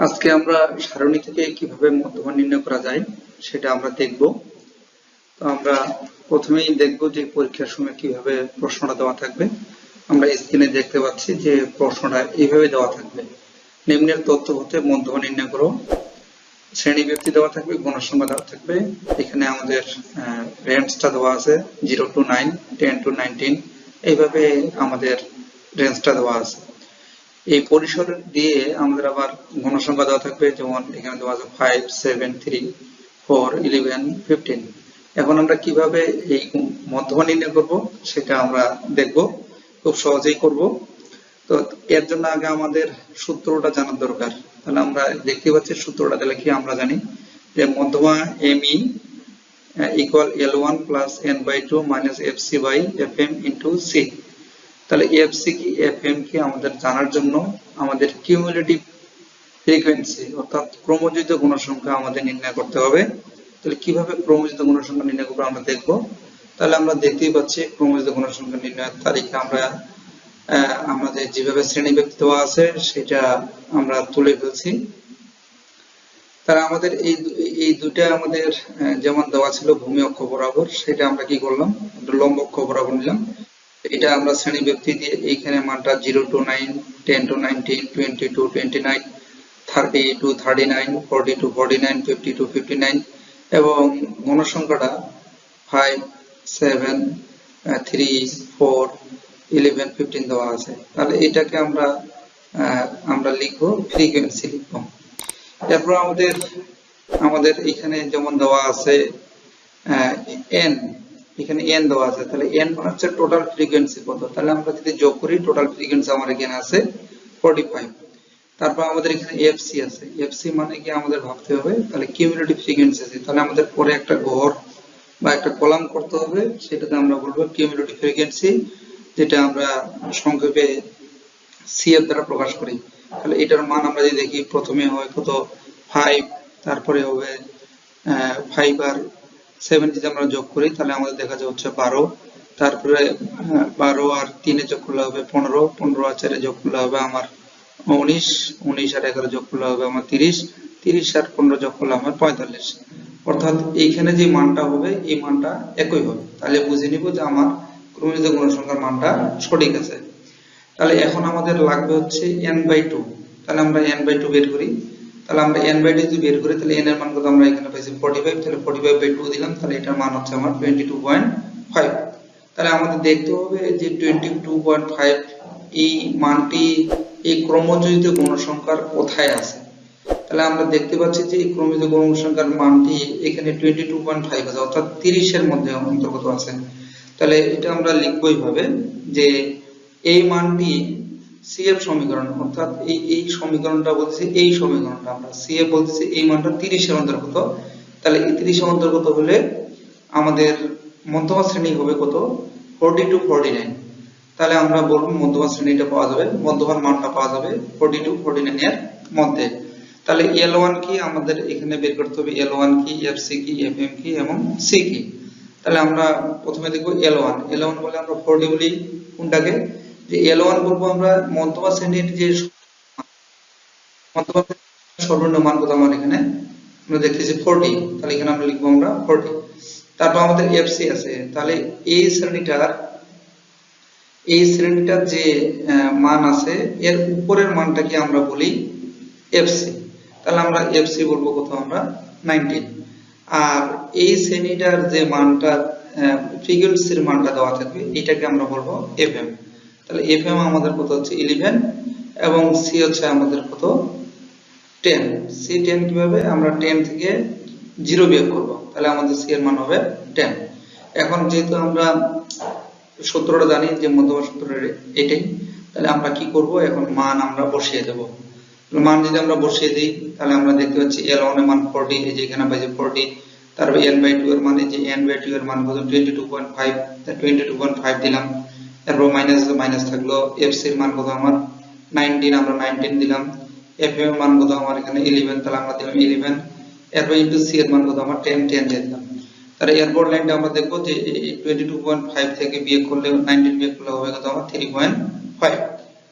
আজকে আমরা সারণী থেকে কীভাবে মধ্যমান নির্ণয় করা যায় সেটা আমরা দেখব। তো আমরা প্রথমেই দেখব যে পরীক্ষার সময় কীভাবে প্রশ্নটা দেওয়া থাকবে। আমরা স্ক্রিনে দেখতে পাচ্ছি যে প্রশ্নটা এইভাবে দেওয়া থাকবে। নিম্নের তথ্য হতে মধ্যমান নির্ণয় করো। শ্রেণি ব্যক্তি দেওয়া থাকবে গণসংখ্যা দেওয়া থাকবে। এখানে আমাদের রেঞ্জটা দেওয়া আছে zero to nine ten to nineteen এইভাবে আমাদের রেঞ্জটা দেওয়া আছে। এই পরিসর দিয়ে আমাদের আবার গণসংখ্যা দেওয়া থাকবে, যেমন এখানে দেওয়া আছে five seven three four eleven fifteen এখন আমরা কীভাবে এই মধ্যমা নির্ণয় করব সেটা আমরা দেখব, খুব সহজেই করব। তো এর জন্য আগে আমাদের সূত্রটা জানার দরকার। তাহলে আমরা দেখতে পাচ্ছি সূত্রটা, তাহলে কি আমরা জানি যে মধ্যমা M E equal L one plus N by two minus F C by F M into C তাহলে এফসি কি এফএম কি আমাদের জানার জন্য আমাদের কিউমুলেটিভ ফ্রিকোয়েন্সি অর্থাৎ ক্রমজিত গুণসংখ্যা আমাদের নির্ণয় করতে হবে। তাহলে কীভাবে ক্রমজিত গুণসংখ্যা নির্ণয় করব আমরা দেখব। তাহলে আমরা দেখতেই পাচ্ছি ক্রমজিত গুণসংখ্যা নির্ণয়ের তারিখে আমরা আমাদের যেভাবে শ্রেণি ব্যক্তি দেওয়া আছে সেটা আমরা তুলে ফেলছি। তারা আমাদের এই এই দুটা আমাদের যেমন দেওয়া ছিল ভূমি অক্ষ বরাবর, সেটা আমরা কি করলাম? লম্ব অক্ষ বরাবর নিলাম। এটা আমরা শ্রেণি ব্যক্তি দিয়ে এইখানে মানটা zero to nine, ten to nineteen, twenty to twenty nine, thirty to thirty nine, forty to forty nine, fifty to fifty nine এবং গণসংখ্যাটা five, seven, three, four, eleven, fifteen দেওয়া আছে। তাহলে এটাকে আমরা আমরা লিখব ফ্রিকোয়েন্সি লিখব। এরপর আমাদের আমাদের এখানে যেমন দেওয়া আছে এন এখানে এন দেওয়া আছে, তাহলে এন মানে হচ্ছে টোটাল ফ্রিকোয়েন্সি কত? তাহলে আমরা যদি যোগ করি টোটাল ফ্রিকোয়েন্সি আমার এখানে আছে 45 তারপর আমাদের এখানে এফসি আছে। এফসি মানে কি আমাদের ভাবতে হবে? তাহলে কিউমুলেটিভ ফ্রিকোয়েন্সি আছে। তাহলে আমাদের পরে একটা ঘর বা একটা কলাম করতে হবে, সেটাতে আমরা বলব কিউমুলেটিভ ফ্রিকোয়েন্সি যেটা আমরা সংক্ষেপে সিএফ দ্বারা প্রকাশ করি। তাহলে এটার মান আমরা যদি দেখি, প্রথমে হয় কত? 5 তারপরে হবে 5 আর সেভেন যদি আমরা যোগ করি, তাহলে আমাদের দেখা যায় হচ্ছে বারো। তারপরে বারো আর তিনে যোগ করলে হবে পনেরো পনেরো আর চারে যোগ করলে হবে আমার উনিশ উনিশ আর এগারো যোগ করলে হবে আমার তিরিশ তিরিশ আর পনেরো যোগ করলে আমার পঁয়তাল্লিশ। অর্থাৎ এইখানে যে মানটা হবে, এই মানটা একই হবে। তাহলে বুঝে নিব যে আমার ক্রমিত গুণসংখ্যার মানটা সঠিক আছে। তাহলে এখন আমাদের লাগবে হচ্ছে এন বাই টু তাহলে আমরা এন বাই টু বের করি। তাহলে আমরা n বাই যদি বের করি, তাহলে n এর মান কত আমরা এখানে পাইছি 45 তাহলে 45 বাই 2 দিলাম, তাহলে এটার মান হচ্ছে আমার 22.5 তাহলে আমাদের দেখতে হবে যে 22.5 এই মানটি, এই ক্রমযোজিত গুণসংখ্যার কোথায় আছে। তাহলে আমরা দেখতে পাচ্ছি যে এই ক্রমযোজিত গুণসংখ্যার মানটি এখানে 22.5 আছে, অর্থাৎ 30 এর মধ্যে অন্তর্গত আছে। তাহলে এটা আমরা লিখব এইভাবে যে এই মানটি সিএফ সমীকরণ, অর্থাৎ এই এই সমীকরণটা বলতেছি এই সমীকরণটা আমরা। সিএফ বলতেছি এই মানটা 30 এর অন্তর্গত। তাহলে এই 30 এর অন্তর্গত হলে আমাদের মধ্যমা শ্রেণি হবে কত? 40 টু 49 তাহলে আমরা বলব মধ্যমা শ্রেণীটা পাওয়া যাবে, মধ্যমার মানটা পাওয়া যাবে 40 টু 49 এর মধ্যে। তাহলে L1 কি? আমাদের এখানে বের করতে হবে L1 কি FC কি FM কি এবং C কি। তাহলে আমরা প্রথমে দেখব L1 L1 বলে আমরা 40 বলি কোনটাকে? যে এল ওয়ান বলব আমরা মন্তবা শ্রেণির যে মন্তবা সর্বনিম্ন মান কত আমার এখানে? আমরা দেখতেছি ফোরটি তাহলে এখানে আমরা লিখব আমরা ফোরটি তারপর আমাদের এফসি আছে, তাহলে এই শ্রেণীটার এই শ্রেণীটার যে মান আছে, এর উপরের মানটাকে আমরা বলি এফসি তাহলে আমরা এফসি বলব কত আমরা? নাইনটিন আর এই শ্রেণীটার যে মানটা ফ্রিকোয়েন্সির মানটা দেওয়া থাকবে এটাকে আমরা বলব এফএম তাহলে এফ এম আমাদের কত হচ্ছে? ইলেভেন এবং সি হচ্ছে আমাদের কত? টেন সি টেন কীভাবে? আমরা টেন থেকে জিরো বিয়োগ করব। তাহলে আমাদের সি এর মান হবে টেন এখন যেহেতু আমরা সূত্রটা জানি, যে মধ্যমা সূত্র এটাই, তাহলে আমরা কি করব? এখন মান আমরা বসিয়ে দেব। মান যদি আমরা বসিয়ে দিই, তাহলে আমরা দেখতে পাচ্ছি এল ওয়ানের মান ফোরটি এই যে এখানে পাইছে ফোরটি তারপর এন বাই টু এর মানে যে এন বাই টু এর মান কত? Twenty two point five twenty two point five দিলাম। তারপর মাইনাস মাইনাস থাকল। এফ এর মান কত আমার? 19 আমরা 19 দিলাম। এফ এর মান কত আমার এখানে? 11 তাহলে আমরা দিলাম 11 এরপর ইনটু সি এর মান কত আমার? 10 10 দিয়ে দিলাম। তাহলে এরপর লাইনটা আমরা দেখব যে 22.5 থেকে বিয়োগ করলে 19 বিয়োগ করলে হবে কত আমার? 3.5 আর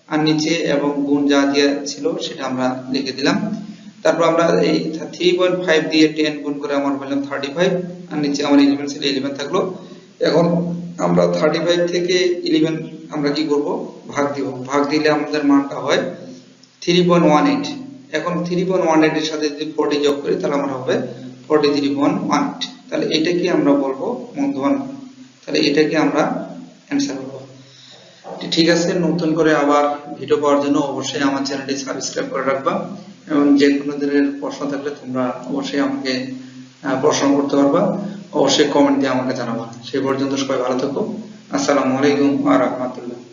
আর নিচে এবং গুণ যা দিয়ে ছিল, সেটা আমরা লিখে দিলাম। তারপর আমরা এই থ্রি পয়েন্ট ফাইভ দিয়ে টেন গুণ করে আমার থার্টি ফাইভ আর নিচে আমার ইলেভেন ছিল ইলেভেন থাকল। এখন আমরা থার্টি ফাইভ থেকে ইলেভেন আমরা কি করব? ভাগ দিব। ভাগ দিলে আমাদের মানটা হয় থ্রি পয়েন্ট ওয়ান এইট এখন থ্রি পয়েন্ট ওয়ান এইট এর সাথে যদি ফোরটি যোগ করি, তাহলে আমরা হবে forty three point one eight তাহলে এটাকে আমরা বলব মধ্যমান তাহলে এটাকে আমরা অ্যান্সার বলব ঠিক আছে, নতুন করে আবার ভিডিও পাওয়ার জন্য অবশ্যই আমার চ্যানেলটি সাবস্ক্রাইব করে রাখবা এবং যে কোনো ধরনের প্রশ্ন থাকলে তোমরা অবশ্যই আমাকে প্রশ্ন করতে পারবা। অবশ্যই কমেন্ট দিয়ে আমাকে জানাবা সেই পর্যন্ত সবাই ভালো থাকো। আসসালামু আলাইকুম আর রাহমাতুল্লাহ।